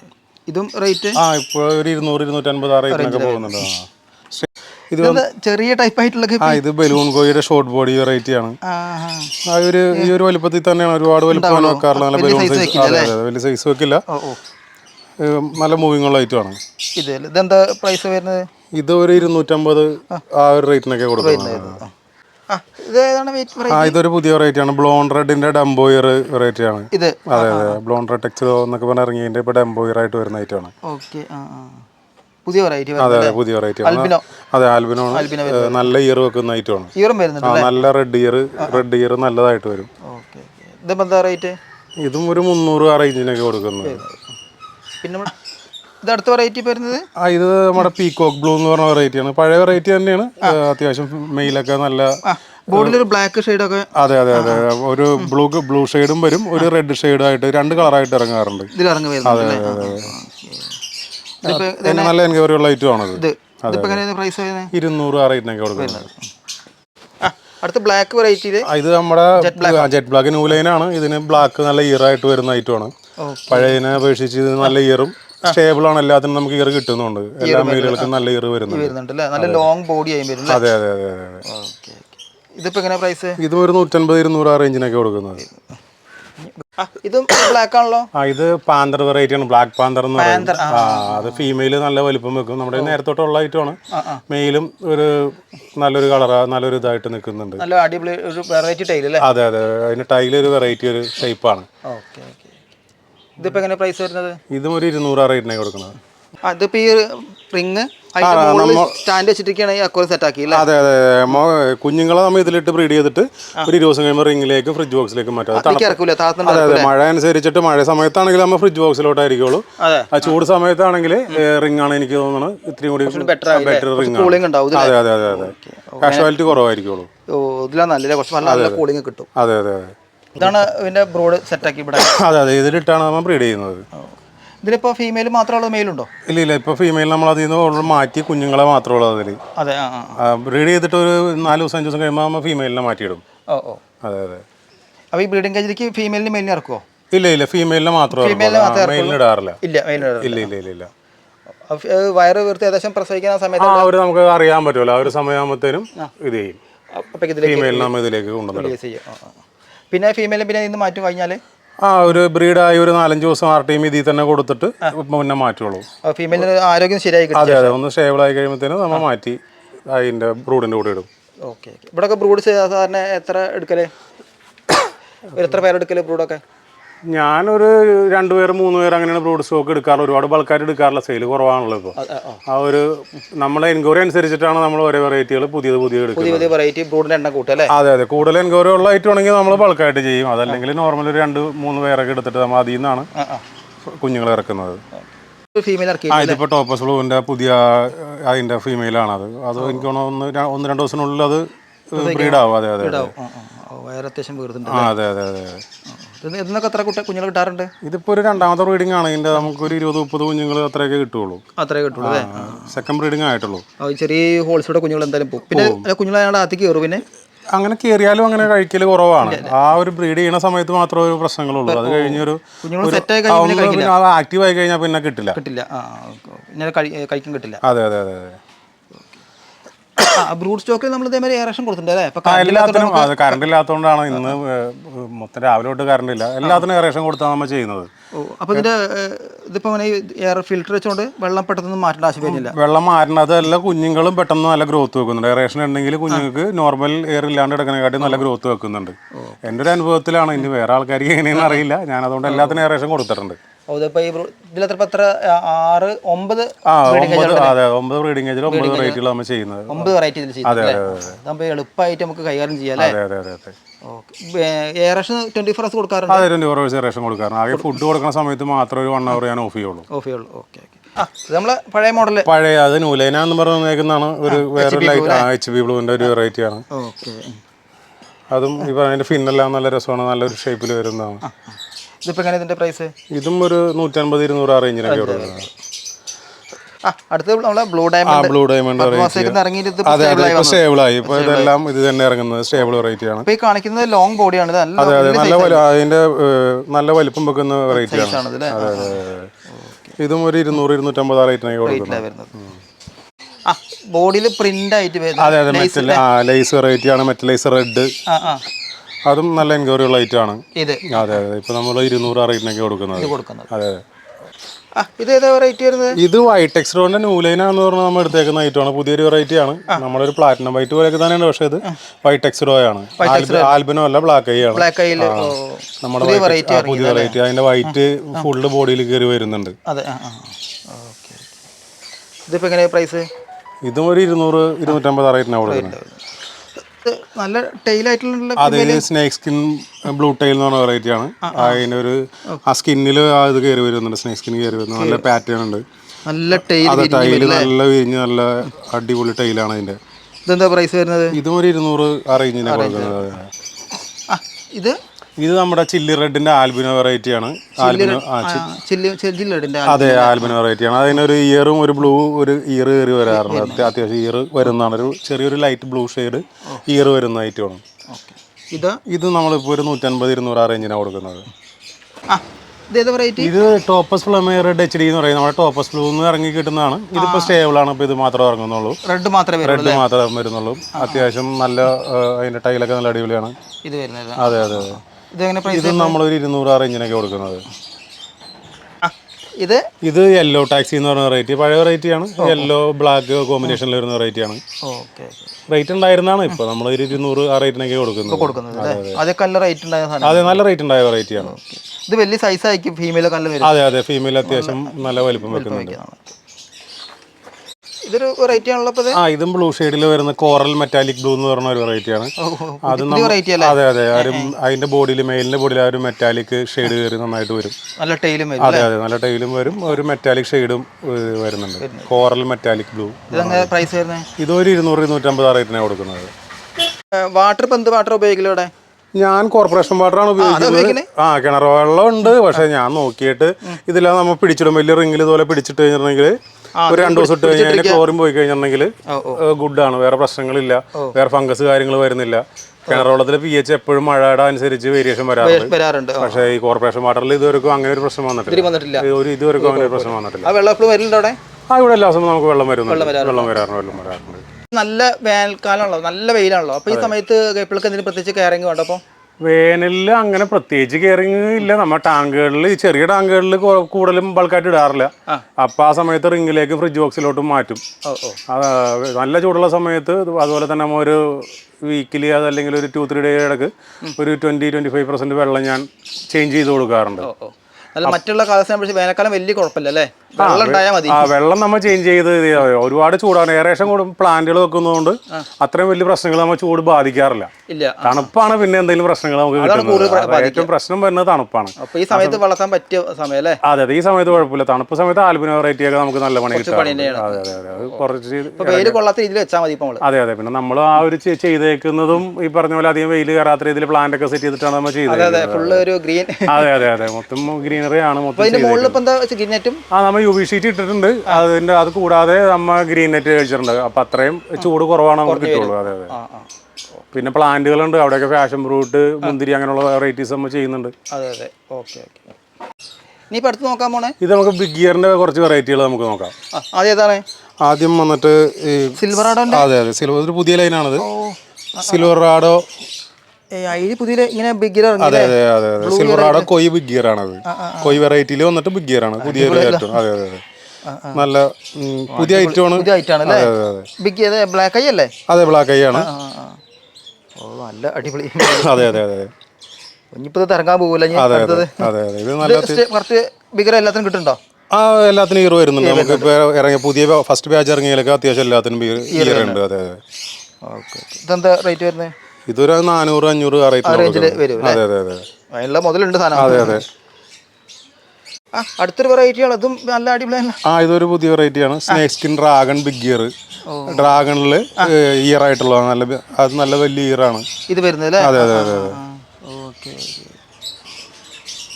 ഇതും റേറ്റ് ആ ഇപ്പോൾ ഒരു ഇരുന്നൂറ് ഇരുന്നൂറ്റൻപത് ആ റേറ്റിനൊക്കെ പോകുന്നുണ്ട്. ആ. ഇത് ചെറിയ ടൈപ്പ് ആയിട്ടുള്ള ഇത് ബലൂൺ കോഴിയുടെ ഷോർട്ട് ബോഡി വെറൈറ്റി ആണ്. ആ ഒരു ഈ ഒരു വലുപ്പത്തിൽ തന്നെയാണ് ഒരുപാട് വലിപ്പം വെക്കാറുള്ളത്. നല്ല ബലൂൺ സൈസ് വലിയ സൈസ് വെക്കില്ല. നല്ല മൂവിങ് ഉള്ള ഐറ്റം ആണ്. ഇത് ഇതെന്താ പ്രൈസ് വരുന്നത്? ഇത് ഒരു ഇരുന്നൂറ്റമ്പത് ആ. ഒരു റേറ്റിനൊക്കെ കൊടുക്കുന്നത്. ഇതൊരു പുതിയ വെറൈറ്റി ആണ്. ബ്ലോൺ റെഡിന്റെ ഡംബോയർ വെറൈറ്റി ആണ്. ഇത്. അതെ അതെ ബ്ലോൺ റെഡ് ടെക്സ് എന്നൊക്കെ പറഞ്ഞ ഇറങ്ങിയതിന്റെ ഇപ്പൊ ഡംബോയർ ആയിട്ട് വരുന്ന ഐറ്റം ആണ്. ഓക്കെ ആ ആ. പുതിയ വെറൈറ്റി അതെ അതെ പുതിയ വെറൈറ്റി ആൽബിനോ. അതെ ആൽബിനോ നല്ല ഇയർ വെക്കുന്ന ഐറ്റമാണ് ആണ്. വരുന്നുണ്ട് നല്ല റെഡ് ഇയർ റെഡ് ഇയർ നല്ലതായിട്ട് വരും. ഓക്കെ ഇതിപ്പോൾ എന്താ റേറ്റ് ഇതും ഒരു മുന്നൂറ് ആ റേഞ്ചിനൊക്കെ കൊടുക്കുന്നത്. പിന്നെ ഇത് അടുത്ത വെറൈറ്റി വരുന്നത്? ആ ഇത് നമ്മുടെ പീകോക്ക് ബ്ലൂ എന്ന് പറഞ്ഞ വെറൈറ്റി ആണ്. പഴയ വെറൈറ്റി തന്നെയാണ്. അത്യാവശ്യം മെയിലൊക്കെ നല്ല ബോർഡിലൊരു ബ്ലാക്ക് ഷെയ്ഡൊക്കെ അതെ അതെ അതെ. ഒരു ബ്ലൂ ബ്ലൂ ഷെയ്ഡും വരും. ഒരു റെഡ് ഷെയ്ഡായിട്ട് രണ്ട് കളറായിട്ട് ഇറങ്ങാറുണ്ട്. ഇതിൽ ഇറങ്ങി അതിന് നല്ല എൻക്വയറി ഉള്ള ഐറ്റം ആണത്. ഇത് ഇതിപ്പോൾ എങ്ങനെയാണ് പ്രൈസ് വരുന്നത് ഇരുന്നൂറ് ആ റേറ്റിനൊക്കെ കൊടുക്കുന്നത്. അടുത്ത ബ്ലാക്ക് വെറൈറ്റിയിൽ ഇത് നമ്മുടെ ജെറ്റ് ബ്ലാക്ക് ന്യൂ ലൈനാണ് ഇതിന് ബ്ലാക്ക് നല്ല ഇയർ ആയിട്ട് വരുന്ന ഐറ്റമാണ് പഴയതിനെ അപേക്ഷിച്ച് ഇത് നല്ല ഇയറും സ്റ്റേബിൾ ആണ്. എല്ലാത്തിനും നമുക്ക് ഇയർ കിട്ടുന്നുണ്ട്. എല്ലാ മെയിലുകൾക്കും നല്ല ഇയർ വരുന്നുണ്ട്. നല്ല ലോങ് ബോഡി ആയി അതെ അതെ അതെ അതെ ഇതിപ്പോ എങ്ങനെ പ്രൈസ് ഇതും ഒരു നൂറ്റൻപത് ഇരുന്നൂറ് ആ റേഞ്ചിനൊക്കെ കൊടുക്കുന്നത്. ഇതും ബ്ലാക്ക് ആണല്ലോ? ആ ഇത് പാന്തർ വെറൈറ്റി ആണ്. ബ്ലാക്ക് പാന്തർ എന്ന് പറയുന്നത്. ആ. അത് ഫീമെയിൽ നല്ല വലിപ്പം വെക്കും. നമ്മുടെ നേരത്തോട്ടുള്ള ഐറ്റമാണ് മെയിലും ഒരു നല്ലൊരു കളർ നല്ലൊരു ഇതായിട്ട് നിൽക്കുന്നുണ്ട്. നല്ല അടിപൊളി ഒരു വെറൈറ്റി ടൈൽ അല്ലേ? അതെ അതെ. അതിന് ടൈൽ ഒരു വെറൈറ്റി ഒരു ഷേപ്പാണ് ഇതിപ്പോൾ എങ്ങനെ പ്രൈസ് വരുന്നത്? ഇതും ഒരു ഇരുന്നൂറ് റേറ്റിനായി കൊടുക്കുന്നത്. അതിപ്പോ ഈ റിങ് സ്റ്റാൻഡ് വെച്ചിട്ടൊക്കെയാണ് അക്വറി സെറ്റ് ആക്കി അതെ അതെ. കുഞ്ഞുങ്ങളെ നമ്മൾ ഇതിലിട്ട് ബ്രീഡ് ചെയ്തിട്ട് ഒരു ഇരുപത് ദിവസം കഴിയുമ്പോൾ റിംഗിലേക്ക് ഫ്രിഡ്ജ് ബോക്സിലേക്ക് മാറ്റും. അത് അതെ മഴ അനുസരിച്ചിട്ട് മഴ സമയത്താണെങ്കിൽ നമ്മൾ ഫ്രിഡ്ജ് ബോക്സിലോട്ടായിരിക്കുള്ളൂ ആ ചൂട് സമയത്താണെങ്കിൽ റിംഗ് ആണ് എനിക്ക് തോന്നുന്നത് ഇത്രയും കൂടി? ബെറ്റർ റിംഗ് അതെ അതെ അതെ അതെ. കാഷ്വാലിറ്റി കുറവായിരിക്കുള്ളൂ. ഇതിലാണ് നല്ലല്ലേ കുറച്ച് നല്ല നല്ല കൂളിംഗ് കിട്ടും. അതെ അതെ അതെ. ഇതാണ് ഇതിന്റെ ബ്രോഡ് ഇവിടെ. അതെ അതെ. ഇതിലിട്ടാണ് നമ്മൾ ബ്രീഡ് ചെയ്യുന്നത്. ഇതിലിപ്പോൾ ഫീമെയിൽ മാത്രമുള്ള മെയിലുണ്ടോ ഇല്ല ഇല്ല. ഇപ്പോൾ ഫീമെയിൽ നമ്മൾ അതിൽ നിന്ന് ഓർഡർ മാറ്റി കുഞ്ഞുങ്ങളെ മാത്രമുള്ളത് അതിൽ അതെ ബ്രീഡ് ചെയ്തിട്ട് ഒരു നാല് ദിവസം അഞ്ച് ദിവസം കഴിയുമ്പോൾ നമ്മൾ ഫീമെയിലിനെ മാറ്റിയിടും. ഓ ഓ. അതെ അതെ. അപ്പോൾ ഈ ബ്രീഡിംഗ് കേജിലേക്ക് ഫീമെയിലിന് മെയിലിന് ഇറക്കുമോ ഇല്ല ഇല്ല. ഫീമെയിലിനെ മാത്രമേ മെയിലിന് ഇടാറില്ല. ഇല്ല ഇല്ല ഇല്ല ഇല്ല ഇല്ല. വയറ് വീർത്ത് ഏകദേശം പ്രസവിക്കുന്ന സമയത്ത് ആ അവർ നമുക്ക് അറിയാൻ പറ്റുമല്ലോ. ആ ഒരു സമയമാകുമ്പോഴത്തേനും ഇത് ചെയ്യും. ഫീമെയിൽ ഫീമെയിലിനെ നമ്മൾ ഇതിലേക്ക് കൊണ്ടുവന്നു. പിന്നെ ഫീമെയിൽ പിന്നെ ഇന്ന് മാറ്റി കഴിഞ്ഞാൽ ആ ഒരു ബ്രീഡായി ഒരു നാലഞ്ച് ദിവസം ആർ ടീം ഇതിൽ തന്നെ കൊടുത്തിട്ട് പിന്നെ മാറ്റുള്ളൂ. ഫീമെയിലിന് ആരോഗ്യം ശരിയായി അതെ അതെ. ഒന്ന് സ്റ്റേബിൾ ആയി കഴിയുമ്പോഴത്തേനും നമ്മൾ മാറ്റി അതിന്റെ ബ്രൂഡിന്റെ കൂടെ ഇടും. ഓക്കെ ഇവിടെ ഇവിടെയൊക്കെ ബ്രൂഡ് സാധാരണ എത്ര എടുക്കലേ? എത്ര പേരെടുക്കൽ ബ്രൂഡൊക്കെ ഞാനൊരു രണ്ട് പേർ മൂന്ന് പേർ അങ്ങനെയാണ് ബ്രൂഡ് സ്റ്റോക്ക് എടുക്കാറുള്ളത് ഒരുപാട് ബൾക്കാർ എടുക്കാറില്ല. സെയിൽ കുറവാണല്ലോ ഇപ്പോൾ ആ. ഒരു നമ്മളെ എൻക്വയറി അനുസരിച്ചിട്ടാണ് നമ്മൾ ഓരോ വെറൈറ്റികൾ പുതിയത് എടുക്കുന്നത്. പുതിയ പുതിയ വെറൈറ്റി ബ്രൂഡിന്റെ എണ്ണം കൂട്ടും അല്ലേ? അതെ അതെ. കൂടുതൽ എൻക്വയറി ഉള്ള ഐറ്റം ആണെങ്കിൽ നമ്മൾ ബൾക്കായിട്ട് ചെയ്യും. അതല്ലെങ്കിൽ നോർമൽ ഒരു രണ്ട് മൂന്ന് പേരൊക്കെ എടുത്തിട്ട് നമ്മൾ അതിൽ നിന്നാണ് കുഞ്ഞുങ്ങൾ ഇറക്കുന്നത്. ഇതിപ്പോൾ ടോപ്പസ് ബ്ലൂവിന്റെ പുതിയ അതിന്റെ ഫീമെയിൽ ആണ് അത് എനിക്ക് ഒന്ന് ഒന്ന് രണ്ട് ദിവസത്തിനുള്ളിൽ അത് ബ്രീഡാവും അതെ അതെ അതെ. അതെ അതെ അതെ ഇതിനൊക്കെ എത്ര കുട്ടി കുഞ്ഞുങ്ങൾ കിട്ടാറുണ്ട്? ഇതിപ്പോ ഒരു രണ്ടാമത്തെ ബ്രീഡിംഗ് ആണ്. ഇതിന്റെ നമുക്ക് ഒരു ഇരുപത് മുപ്പത് കുഞ്ഞുങ്ങൾ അത്രയൊക്കെ കിട്ടുള്ളൂ അത്രേ കിട്ടുള്ളൂ അല്ലേ? സെക്കൻഡ് ബ്രീഡിംഗ് ആയിട്ടുള്ളൂ. ചെറിയ ഹോൾസോടെ കുഞ്ഞുങ്ങൾ എന്തായാലും പോകും. പിന്നെ കുഞ്ഞുങ്ങൾ അയാളുടെ അകത്തേക്ക് കയറും പിന്നെ? അങ്ങനെ കയറിയാലും അങ്ങനെ കഴിക്കൽ കുറവാണ്. ആ ഒരു ബ്രീഡ് ചെയ്യുന്ന സമയത്ത് മാത്രമേ ഒരു പ്രശ്നങ്ങളുള്ളൂ. അത് കഴിഞ്ഞൊരു ആക്റ്റീവ് ആയി കഴിഞ്ഞാൽ പിന്നെ കിട്ടില്ല. കിട്ടില്ല. കഴിക്കും കിട്ടില്ല. അതെ അതെ അതെ അതെ. ബ്രൂഡ് സ്റ്റോക്കിൽ നമ്മൾ ഇതേമാതിരി എയറേഷൻ കൊടുത്തിട്ടുണ്ട് അല്ലേ? എല്ലാത്തിനും കറണ്ട് ഇല്ലാത്തതുകൊണ്ടാണ് ഇന്ന് മൊത്തം രാവിലെ തൊട്ട് കറണ്ട് ഇല്ല. എല്ലാത്തിനും ഏറെ കൊടുത്താണ് നമ്മൾ ചെയ്യുന്നത്. അപ്പോൾ ഇതിന്റെ ഇതിപ്പോ എയർ ഫിൽറ്റർ വെച്ചുകൊണ്ട് വെള്ളം പെട്ടെന്ന് മാറ്റേണ്ട ആവശ്യം വരുന്നില്ല വെള്ളം മാറ്റേണ്ടത് എല്ലാ കുഞ്ഞുങ്ങളും പെട്ടെന്ന് നല്ല ഗ്രോത്ത് വെക്കുന്നുണ്ട്. എയറേഷൻ ഉണ്ടെങ്കിൽ കുഞ്ഞുങ്ങൾക്ക് നോർമൽ എയർ ഇല്ലാണ്ട് എടുക്കണേക്കാട്ടി നല്ല ഗ്രോത്ത് വെക്കുന്നുണ്ട്. എന്റെ ഒരു അനുഭവത്തിലാണ് ഇനി വേറെ ആൾക്കാർക്ക് എങ്ങനെയെന്ന് അറിയില്ല. ഞാൻ അതുകൊണ്ട് എല്ലാത്തിനും ഏറെ കൊടുത്തിട്ടുണ്ട്. ഇതിപ്പോ ഈ എത്ര? ആ, ആറ് ഒമ്പത് ആ ഒമ്പത് അതെ ഒമ്പത് റീഡിംഗ് ഏജിൽ ഒമ്പത് റേറ്റുകൾ നമ്മൾ ചെയ്യുന്നത്. ഒമ്പത് വെറൈറ്റി ഇതിൽ ചെയ്യുന്നത് നമ്മൾ എളുപ്പമായിട്ട് നമുക്ക് കൈകാര്യം ചെയ്യാം അതെ അതെ അതെ അതെ. Okay. Aeration twenty four hours കൊടുക്കാറുണ്ട്? അതെ ട്വന്റി ഫോർ ഹവേഴ്സ് റേഷൻ കൊടുക്കാറുണ്ട്. ആകെ ഫുഡ് കൊടുക്കുന്ന സമയത്ത് മാത്രം ഒരു വൺ അവർ ഞാൻ ഓഫ് ചെയ്യുള്ളൂ. ഓഫ് ചെയ്യുള്ളൂ. ഓക്കെ നമ്മളെ പഴയ മോഡൽ പഴയ അത് നൂലേന എന്ന് പറഞ്ഞേക്കുന്നതാണ് ഒരു വേറെ ലൈറ്റ് എച്ച് ബി ബ്ലൂവിന്റെ ഒരു വെറൈറ്റി ആണ്. അതും ഇപ്പൊ അതിന്റെ ഫിന്നെല്ലാം നല്ല രസമാണ്. നല്ലൊരു ഷേപ്പിൽ വരുന്നതാണ്. ഇതിപ്പോൾ എങ്ങനെ ഇതിന്റെ പ്രൈസ് ഇതും ഒരു നൂറ്റൻപത് ഇരുന്നൂറ് ആ റേഞ്ചിനൊക്കെ കൊടുക്കുന്നത് ആ അടുത്തത് നമ്മളെ ബ്ലൂ ആ ഡയമണ്ട് ബ്ലൂ ഡയമണ്ട് പത്ത് മാസത്തേക്ക് ഇറങ്ങിയിട്ട് ഇത് അതെ അതെ സ്റ്റേബിളായി ഇപ്പോൾ ഇതെല്ലാം ഇത് തന്നെ ഇറങ്ങുന്നത് സ്റ്റേബിൾ വെറൈറ്റി ആണ്. ഇപ്പോൾ ഈ കാണിക്കുന്നത് ലോങ് ബോഡിയാണ് അതെ അതെ നല്ല അതിന്റെ നല്ല വലിപ്പം വെക്കുന്ന വെറൈറ്റി ആണ്. അതെ അതെ. ഇതും ഒരു ഇരുന്നൂറ് ഇരുന്നൂറ്റമ്പത് ആ റേറ്റിനൊക്കെ കൊടുക്കുന്നത് ബോഡിയിൽ പ്രിന്റ് ആയിട്ട് വരുന്നത് അതെ അതെ മെറ്റൽ ലൈസ് വെറൈറ്റി ആണ്. മെറ്റലൈസ് റെഡ് അതും നല്ല എൻക്വയറി ഉള്ള ഐറ്റം ആണ്. ഇത്. അതെ അതെ ഇപ്പൊ നമ്മൾ ഇരുന്നൂറ് ആ റേറ്റിനൊക്കെ കൊടുക്കുന്നത് കൊടുക്കുന്നത്. അതെ ഇത് ഏതാ റേറ്റ് വരുന്നത്? ഇത് വൈറ്റ് എക്സ്ട്രോന്റെ ന്യൂലൈന എന്ന് പറഞ്ഞാൽ നമ്മൾ എടുത്തേക്കുന്ന ഐറ്റം ആണ്. പുതിയൊരു വെറൈറ്റി ആണ്. നമ്മളൊരു പ്ലാറ്റിനം വൈറ്റ് പോലെയൊക്കെ തന്നെയാണ് പക്ഷേ ഇത് വൈറ്റ് എക്സ്ട്രോ ആണ്. ആൽബിനോ അല്ല ബ്ലാക്ക് ഐ ആണ്. നമ്മുടെ പുതിയ വെറൈറ്റി അതിന്റെ വൈറ്റ് ഫുള്ള് ബോഡിയിൽ കയറി വരുന്നുണ്ട്. അതെ എങ്ങനെയാ പ്രൈസ് ഇതും ഒരു ഇരുന്നൂറ് ഇരുന്നൂറ്റമ്പത് റേറ്റിനാണ് കൊടുക്കുന്നത് നല്ല ടൈലായിട്ടുള്ള അത് സ്നേക്ക് സ്കിൻ ബ്ലൂ ടൈൽ എന്ന് പറഞ്ഞ വെറൈറ്റി ആണ്. അതിന്റെ ഒരു ആ സ്കിന്നിൽ ഇത് കയറി വരുന്നുണ്ട് സ്നേക്ക് സ്കിൻ കയറി വരുന്നു നല്ല പാറ്റേൺ ഉണ്ട്. നല്ല ടൈൽ അതെ ടൈൽ നല്ല വിരിഞ്ഞ് നല്ല അടിപൊളി ടൈലാണ് അതിന്റെ. ഇതെന്താ പ്രൈസ് വരുന്നത്? ഇതും ഒരു ഇരുന്നൂറ് ആ റേഞ്ചിനാണ് ഇത് ഇത് നമ്മുടെ ചില്ലി റെഡിന്റെ ആൽബിനോ വെറൈറ്റി ആണ്. അതെ ആൽബിനോ വെറൈറ്റി ആണ്. അതിനൊരു ഇയറും ഒരു ബ്ലൂ ഒരു ഇയർ കയറി വരാറുണ്ട്. അത്യാവശ്യം ഇയർ വരുന്നതാണ്. ഒരു ചെറിയൊരു ലൈറ്റ് ബ്ലൂ ഷെയ്ഡ് ഇയർ വരുന്ന ഐറ്റമാണ് ഇത്? ഇത് നമ്മളിപ്പോൾ ഒരു നൂറ്റൻപത് ഇരുന്നൂറ് ആ റേഞ്ചിനാണ് കൊടുക്കുന്നത്. ഇത് ടോപ്പസ് റെഡ് എച്ച് ഡി എന്ന് പറയുന്നത് നമ്മുടെ ടോപ്പസ് ബ്ലൂ എന്ന് ഇറങ്ങി കിട്ടുന്നതാണ്. ഇതിപ്പോൾ സ്റ്റേബിൾ ആണ്. ഇത് മാത്രമേ ഇറങ്ങുന്നുള്ളൂ. റെഡ് മാത്രമേ റെഡ് മാത്രമേ വരുന്നുള്ളൂ. അത്യാവശ്യം നല്ല അതിന്റെ ടൈലൊക്കെ നല്ല അടിപൊളിയാണ്. ഇത് വരുന്നത്. അതെ അതെ അതെ. ഇത് നമ്മളൊരു ഇരുന്നൂറ് ആ റേഞ്ചിനൊക്കെ കൊടുക്കുന്നത്. ഇത്? ഇത് യെല്ലോ ടാക്സി എന്ന് പറയുന്ന വെറൈറ്റി പഴയ വെറൈറ്റിയാണ് യെല്ലോ ബ്ലാക്ക് കോമ്പിനേഷനിൽ വരുന്ന വെറൈറ്റി ആണ്. റേറ്റ് ഉണ്ടായിരുന്നാണ് ഇപ്പൊ? നമ്മൾ ഒരു ഇരുന്നൂറ് ആ റേറ്റിനൊക്കെ കൊടുക്കുന്നത്. കൊടുക്കുന്നത് നല്ല റേറ്റ് ഉണ്ടായ അതെ നല്ല റേറ്റ് ഉണ്ടായ വെറൈറ്റിയാണ് ഇത് വലിയ സൈസ് ആയിരിക്കും ഫീമെയിൽ അതെ അതെ. ഫീമെയിൽ അത്യാവശ്യം നല്ല വലിപ്പം വെക്കുന്നുണ്ട്. ഇതൊരു വെറൈറ്റി ആണല്ലോ ആ ഇതും ബ്ലൂ ഷെയ്ഡിൽ വരുന്ന കോറൽ മെറ്റാലിക് ബ്ലൂ എന്ന് പറഞ്ഞ ഒരു വെറൈറ്റി ആണ്. അത് അതെ അതെ. അതിന്റെ ബോഡിയിൽ മെയിലിന്റെ ബോഡിയിൽ ആ ഒരു മെറ്റാലിക് ഷെയ്ഡ് കയറി നന്നായിട്ട് വരും. നല്ല ടൈലും വരും അതെ അതെ. നല്ല ടൈലും വരും. ഒരു മെറ്റാലിക് ഷെയ്ഡും വരുന്നുണ്ട്. കോറൽ മെറ്റാലിക് ബ്ലൂ പ്രൈസ് വരുന്നത്? ഇതൊരു ഇരുന്നൂറ് ഇരുന്നൂറ്റമ്പത് റേറ്റിനാണ് കൊടുക്കുന്നത്. വാട്ടർ ഇപ്പം എന്ത് വാട്ടർ ഉപയോഗിക്കലോ ഇവിടെ? ഞാൻ കോർപ്പറേഷൻ വാട്ടർ ആണ് ഉപയോഗിക്കുന്നത്. ആ കിണർ വെള്ളം ഉണ്ട് പക്ഷെ ഞാൻ നോക്കിയിട്ട് ഇതെല്ലാം നമ്മൾ പിടിച്ചിടും. വലിയ റിങ്ങിൽ ഇതുപോലെ പിടിച്ചിട്ട് കഴിഞ്ഞിട്ടുണ്ടെങ്കിൽ ഒരു രണ്ടു ദിവസം ഇട്ട് കഴിഞ്ഞാൽ ക്ലോറിൻ പോയി കഴിഞ്ഞിട്ടുണ്ടെങ്കിൽ ഗുഡാണ് വേറെ പ്രശ്നങ്ങളില്ല. വേറെ ഫംഗസ് കാര്യങ്ങൾ വരുന്നില്ല. കിണർ വെള്ളത്തിൽ പി എച്ച് എപ്പോഴും മഴയുടെ അനുസരിച്ച് വേരിയേഷൻ വരാറുണ്ട്. പക്ഷെ ഈ കോർപ്പറേഷൻ വാട്ടറിൽ ഇതുവരെക്കും അങ്ങനെ ഒരു പ്രശ്നം വന്നിട്ടില്ല. ഒരു ഇതുവരെക്കും അങ്ങനെ ഒരു പ്രശ്നം വന്നിട്ടില്ല. ആ വെള്ളം എപ്പോഴും വരുന്നുണ്ട് അവിടെ? ആ ഇവിടെ എല്ലാ ദിവസവും നമുക്ക് വെള്ളം വരുന്നുണ്ട്. വെള്ളം വരാറുണ്ട് വെള്ളം വരാറുണ്ട്. നല്ല വേനൽക്കാലമാണല്ലോ നല്ല വെയിലാണല്ലോ. അപ്പോൾ ഈ സമയത്ത് കൈപ്പിളക്ക് എന്തെങ്കിലും പ്രത്യേകിച്ച് കയറിങ് വേണ്ട അപ്പോൾ വേനലിൽ അങ്ങനെ പ്രത്യേകിച്ച് കെയറിങ് ഇല്ല. നമ്മ ടാങ്കുകളിൽ ചെറിയ ടാങ്കുകളിൽ കൂടുതലും ബൾക്കായിട്ട് ഇടാറില്ല. അപ്പൊ ആ സമയത്ത് റിങ്ങിലേക്ക് ഫ്രിഡ്ജ് ബോക്സിലോട്ടും മാറ്റും. നല്ല ചൂടുള്ള സമയത്ത് അതുപോലെ തന്നെ നമ്മൾ ഒരു വീക്കിലി അതല്ലെങ്കിൽ ഒരു ടു ത്രീ ഡേ ഇടയ്ക്ക് ഒരു ട്വന്റി ട്വന്റി ഫൈവ് പെർസെന്റ് വെള്ളം ഞാൻ ചേഞ്ച് ചെയ്ത് കൊടുക്കാറുണ്ട്. നല്ല മറ്റുള്ള കാലത്തെ അപേക്ഷിച്ച് വേനൽക്കാലം വലിയ കുഴപ്പമില്ല അല്ലേ? വെള്ളം ഉണ്ടായാൽ മതി. ആ വെള്ളം നമ്മൾ ചേഞ്ച് ചെയ്ത് ഒരുപാട് ചൂടാണ്. ഏറെ കൂടും പ്ലാന്റുകൾ വെക്കുന്നതുകൊണ്ട് അത്രയും വലിയ പ്രശ്നങ്ങൾ നമ്മൾ ചൂട് ബാധിക്കാറില്ല. ഇല്ല. തണുപ്പാണ് പിന്നെ എന്തെങ്കിലും പ്രശ്നങ്ങൾ നമുക്ക് കിട്ടുന്നത്. ഏറ്റവും പ്രശ്നം വരുന്നത് തണുപ്പാണ്. അപ്പോൾ ഈ സമയത്ത് വളർത്താൻ പറ്റിയ സമയം അല്ലേ? അതെ അതെ. ഈ സമയത്ത് കുഴപ്പമില്ല. തണുപ്പ് സമയത്ത് ആൽബിനോ വെറൈറ്റി ഒക്കെ നമുക്ക് നല്ല പണി കിട്ടും അതെ അതെ നമ്മൾ പിന്നെ നമ്മൾ ആ ഒരു ചെയ്തേക്കുന്നതും ഈ പറഞ്ഞ പോലെ അധികം വെയിൽ കയറാത്ത രീതിയിൽ പ്ലാന്റ് ഒക്കെ സെറ്റ് ചെയ്തിട്ടാണ് നമ്മൾ ചെയ്തത് അതെ. അതെ അതെ മൊത്തം ഗ്രീനറി ആണ് മൊത്തം ആ നമ്മൾ യു വി ഷീറ്റ് ഇട്ടിട്ടുണ്ട്. അതിന്റെ അത് കൂടാതെ നമ്മ ഗ്രീൻ നെറ്റ് കഴിച്ചിട്ടുണ്ട്. അപ്പൊ അത്രയും ചൂട് കുറവാണ് നമുക്ക് കിട്ടുള്ളൂ. അതെ അതെ. പിന്നെ പ്ലാന്റുകളുണ്ട്. അവിടെയൊക്കെ ഫാഷൻ ഫ്രൂട്ട് മുന്തിരി അങ്ങനെയുള്ള വെറൈറ്റീസ് നമ്മൾ ചെയ്യുന്നുണ്ട്. അതെ അതെ. Okay okay. ഇപ്പം അടുത്ത് നോക്കാൻ പോണേ ഇത് നമുക്ക് ബിഗ് ഗിയറിന്റെ കുറച്ച് വെറൈറ്റികൾ നമുക്ക് നോക്കാം. ആ ആദ്യം വന്നിട്ട് ഈ സിൽവർ അതെ അതെ. സിൽവർ ഒരു പുതിയ ലൈനാണ് സിൽവർ ആഡോ പുതിയ ഇങ്ങനെ ബിഗ് ഇറങ്ങി അതെ അതെ അതെ അതെ. സിൽവർ ആഡോ കൊയ് ബിഗ് ഗിയർ ആണത്. കൊയ് വെറൈറ്റിയിൽ വന്നിട്ട് ബിഗ് ഗിയർ ആണ്. പുതിയൊരു ഐറ്റം അതെ അതെ അതെ. നല്ല പുതിയ ഐറ്റം ആണ്. പുതിയ ബിഗ് ബ്ലാക്ക് ഐ അല്ലേ? അതെ ബ്ലാക്ക് ഐ ആണ്. നല്ല അടിപൊളി <laughs> അതെ അതെ അതെ ഇനിയിപ്പോ ഇത് ഇറങ്ങാൻ പോകൂല ഇനി അതെ അതെ അടുത്തത്? അതെ അതെ ഇത് നല്ല ഇത് കുറച്ച് ബിഗർ എല്ലാത്തിനും കിട്ടുന്നുണ്ടോ? ആ എല്ലാത്തിനും ഈറ് വരുന്നുണ്ട്. നമുക്ക് ഇപ്പോൾ ഇറങ്ങിയ പുതിയ ഫസ്റ്റ് ബാച്ച് ഇറങ്ങിയാലൊക്കെ അത്യാവശ്യം എല്ലാത്തിനും ഈറ് ഉണ്ട്. അതെ അതെ. ഓക്കെ ഇതെന്താ റേറ്റ് വരുന്നത് ഇതൊരു നാനൂറ് അഞ്ഞൂറ് ആ റേറ്റിൽ റേഞ്ചിൽ വരും അതെ അതെ അതെ അതിനുള്ള മുതലുണ്ട് സാധനം. അതെ. അടുത്തൊരു വെറൈറ്റിയാണ് അതും നല്ല അടിപൊളിയാണ് ആ ഇതൊരു പുതിയ വെറൈറ്റി ആണ്. Snake skin dragon big ear ഡ്രാഗണിൽ ear ആയിട്ടുള്ള നല്ല അത് നല്ല വലിയ ഇയർ ആണ്. ഇത് വരുന്നത് അതെ അതെ അതെ ഓക്കെ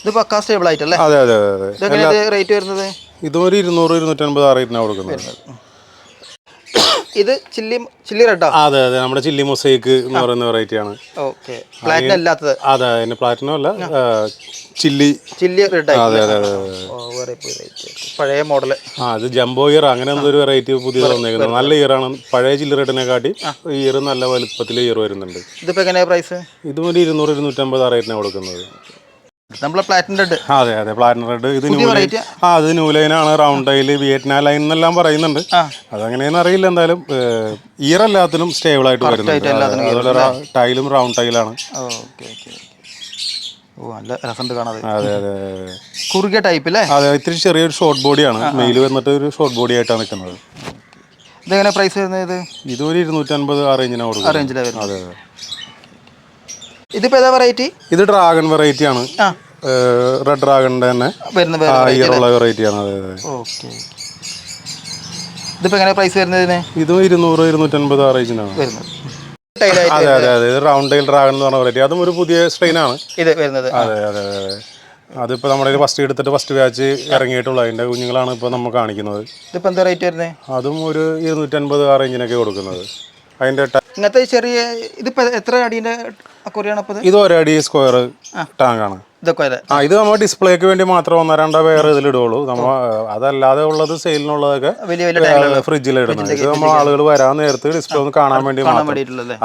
ഇത് പക്കാ സ്റ്റേബിൾ ആയിട്ടല്ലേ? അതെ അതെ അതെ റേറ്റ് വരുന്നത്? ഇതൊരു ഒരു ഇരുന്നൂറ് ഇരുന്നൂറ്റൻപത് ആ റേറ്റിനാണ് കൊടുക്കുന്നത്. ഇത് ചില്ലി ചില്ലി റെഡാ അതെ അതെ. നമ്മുടെ ചില്ലി മൊസൈക്ക് എന്ന് പറയുന്ന വെറൈറ്റി ആണ്. ഓക്കെ. പ്ലാറ്റിനം അല്ലാത്തത്? അതെ അതിന് പ്ലാറ്റിനം അല്ല ചില്ലി. ചില്ലി റെഡ് അതെ അതെ അതെ പഴയ മോഡൽ ആ അത് ജംബോ ഇയർ അങ്ങനെ എന്തോ ഒരു വെറൈറ്റി പുതിയത് വന്നേക്കുന്നത് നല്ല ഇയർ ആണ്. പഴയ ചില്ലി റെഡിനെ കാട്ടി ഇയർ നല്ല വലുപ്പത്തിൽ ഇയർ വരുന്നുണ്ട്. ഇതിപ്പോ എങ്ങനെയാ പ്രൈസ് ഇതുപോലെ ഇരുന്നൂറ് ഇരുന്നൂറ്റമ്പത് ആ റേറ്റിനാണ് കൊടുക്കുന്നത്. നമ്മളെ പ്ലാറ്റിനം റെഡ് അതെ അതെ പ്ലാറ്റിൻ റെഡ് ഇത് ആ? അത് ന്യൂ ലൈനാണ് റൗണ്ട് ടൈൽ വിയറ്റ്നാം ലൈൻ എന്നെല്ലാം പറയുന്നുണ്ട്. ആ. അതങ്ങനെയെന്ന് അറിയില്ല എന്തായാലും ഇയർ എല്ലാത്തിനും സ്റ്റേബിൾ ആയിട്ട് വരുന്നുണ്ട്. അതെ, അതുപോലെ ടൈലും റൗണ്ട് ടൈലാണ് നല്ല രസമുണ്ട് കാണാതെ അതെ. അതെ കുറുകിയ ടൈപ്പ് അല്ലേ അതെ ഇത്തിരി ചെറിയൊരു ഷോർട്ട് ബോഡിയാണ് മെയിൽ വന്നിട്ട് ഒരു ഷോർട്ട് ബോഡി ആയിട്ടാണ് നിൽക്കുന്നത്. ഇതെങ്ങനെ പ്രൈസ് വരുന്നത് ഇതൊരു ഇതും ഇരുന്നൂറ്റൻപത് ആ റേഞ്ചിനാണ് കൊടുക്കുന്നത് റേഞ്ചിലാണ് വരുന്നത്. അതെ അതെ. ഇതിപ്പോ ഏതാ വെറൈറ്റി ഇത് ഡ്രാഗൺ വെറൈറ്റി ആണ്. റെഡ് ഡ്രാഗണിന്റെ തന്നെ. വരുന്ന ഉള്ള വെറൈറ്റി ആണ്. അതെ അതെ. ഓക്കെ ഇതിപ്പോ എങ്ങനെ പ്രൈസ് വരുന്നതിന് ഇതും ഇരുന്നൂറ് ഇരുന്നൂറ്റൻപത് ആ റേഞ്ചിനാണ് വരുന്നത്. അതെ അതെ അതെ. ഇത് റൗണ്ട് ടൈൽ ഡ്രാഗൺ എന്ന് പറഞ്ഞ വെറൈറ്റി അതും ഒരു പുതിയ സ്ട്രെയിൻ ആണ്. ഇത് വരുന്നത്. അതെ അതെ അതെ അതെ. അതിപ്പോൾ നമ്മുടെ ഫസ്റ്റ് എടുത്തിട്ട് ഫസ്റ്റ് ബാച്ച് ഇറങ്ങിയിട്ടുള്ള അതിന്റെ കുഞ്ഞുങ്ങളാണ് ഇപ്പോൾ നമ്മൾ കാണിക്കുന്നത്. ഇതിപ്പോ എന്താ റേറ്റ് വരുന്നത്? അതും ഒരു ഇരുന്നൂറ്റൻപത് ആ റേഞ്ചിനൊക്കെ കൊടുക്കുന്നത്. അതിന്റെ ട- ഇങ്ങനത്തെ ചെറിയ ഇതിപ്പോ എത്ര അടീന്റെ അക്വറിയാണ് ഇത്? ഒരടി സ്ക്വയർ ടാങ്കാണ്. ഇതൊക്കെ ആ ഇത് നമ്മൾ ഡിസ്പ്ലേക്ക് വേണ്ടി മാത്രം ഒന്നോ രണ്ടോ വേറെ ഇതിലിടുള്ളൂ നമ്മൾ അതല്ലാതെ ഉള്ളത് സെയിലിനുള്ളതൊക്കെ വലിയ വലിയ ഫ്രിഡ്ജിൽ ഇടുന്നത് ഇത് നമ്മൾ ആളുകൾ വരാൻ നേരത്ത് ഡിസ്പ്ലേ ഒന്ന് കാണാൻ വേണ്ടി മാത്രം.